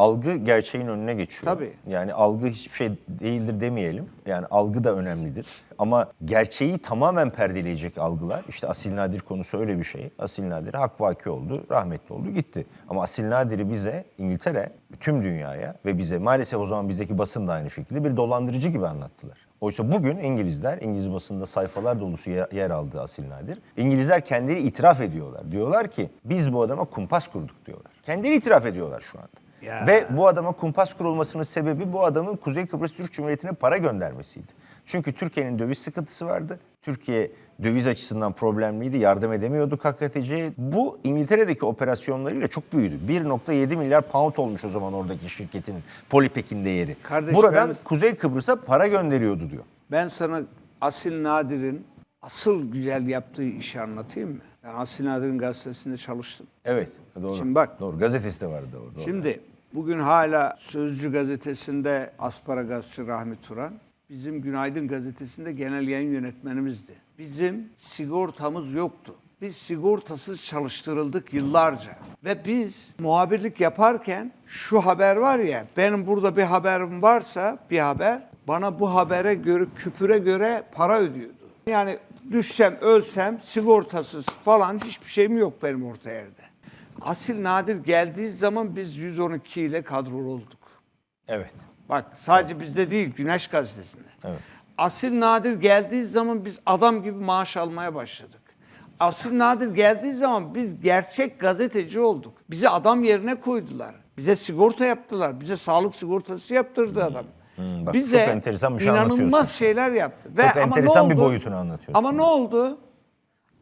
algı gerçeğin önüne geçiyor. Tabii. Yani algı hiçbir şey değildir demeyelim. Yani algı da önemlidir. Ama gerçeği tamamen perdeleyecek algılar. işte Asil Nadir konusu öyle bir şey. Asil Nadir hak vaki oldu, rahmetli oldu, gitti. Ama Asil Nadir'i bize İngiltere, tüm dünyaya ve bize maalesef o zaman bizdeki basın da aynı şekilde bir dolandırıcı gibi anlattılar. Oysa bugün İngilizler, İngiliz basında sayfalar dolusu ye- yer aldığı Asil Nadir. İngilizler kendileri itiraf ediyorlar. Diyorlar ki biz bu adama kumpas kurduk diyorlar. Kendileri itiraf ediyorlar şu anda. Ya. Ve bu adama kumpas kurulmasının sebebi bu adamın Kuzey Kıbrıs Türk Cumhuriyeti'ne para göndermesiydi. Çünkü Türkiye'nin döviz sıkıntısı vardı. Türkiye döviz açısından problemliydi. Yardım edemiyordu KKTC'ye. Bu İngiltere'deki operasyonlarıyla çok büyüdü. 1.7 milyar pound olmuş o zaman oradaki şirketin Polipek'in değeri. Kardeş, Buradan ben- Kuzey Kıbrıs'a para gönderiyordu diyor. Ben sana Asil Nadir'in asıl güzel yaptığı işi anlatayım mı? Ben Asil Nadir'in gazetesinde çalıştım. Evet, doğru. Şimdi bak. Doğru. Gazetesi de vardı orada. Şimdi bugün hala Sözcü gazetesinde asparagasçı Rahmi Turan, bizim Günaydın gazetesinde genel yayın yönetmenimizdi. Bizim sigortamız yoktu. Biz sigortasız çalıştırıldık yıllarca. Ve biz muhabirlik yaparken şu haber var ya, benim burada bir haberim varsa bir haber, bana bu habere göre, küpüre göre para ödüyordu. Yani düşsem, ölsem sigortasız falan hiçbir şeyim yok benim orta yerde. Asil Nadir geldiği zaman biz 112 ile kadrolu olduk. Evet. Bak sadece bizde değil Güneş gazetesinde. Evet. Asil Nadir geldiği zaman biz adam gibi maaş almaya başladık. Asil Nadir geldiği zaman biz gerçek gazeteci olduk. Bizi adam yerine koydular. Bize sigorta yaptılar. Bize sağlık sigortası yaptırdı adam. Hmm, bak Bize çok enteresan bir şey inanılmaz şeyler yaptı. Çok ama enteresan bir oldu? boyutunu anlatıyorsun. Ama ne oldu?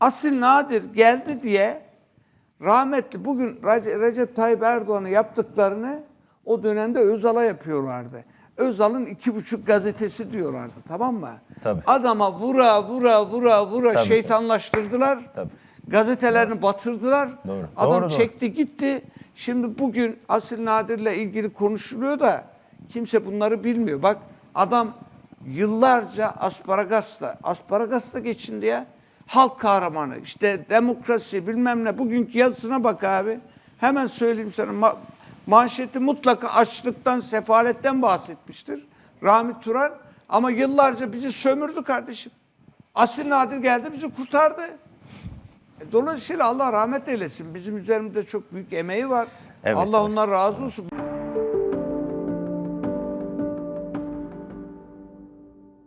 Asil Nadir geldi diye rahmetli bugün Rece- Recep Tayyip Erdoğan'ın yaptıklarını o dönemde Özal'a yapıyorlardı. Özal'ın iki buçuk gazetesi diyorlardı tamam mı? Tabii. Adama vura vura vura vura Tabii, şeytanlaştırdılar. Tabii. Gazetelerini batırdılar. Doğru. Adam Doğru, doğru. çekti gitti. Şimdi bugün Asil Nadir'le ilgili konuşuluyor da kimse bunları bilmiyor. Bak adam yıllarca asparagasla, asparagasla geçindi ya. Halk kahramanı, işte demokrasi bilmem ne. Bugünkü yazısına bak abi. Hemen söyleyeyim sana. Ma- manşeti mutlaka açlıktan, sefaletten bahsetmiştir. Rahmi Turan. Ama yıllarca bizi sömürdü kardeşim. Asil Nadir geldi bizi kurtardı. E, Dolayısıyla Allah rahmet eylesin. Bizim üzerimizde çok büyük emeği var. Evet, Allah evet. ondan razı olsun.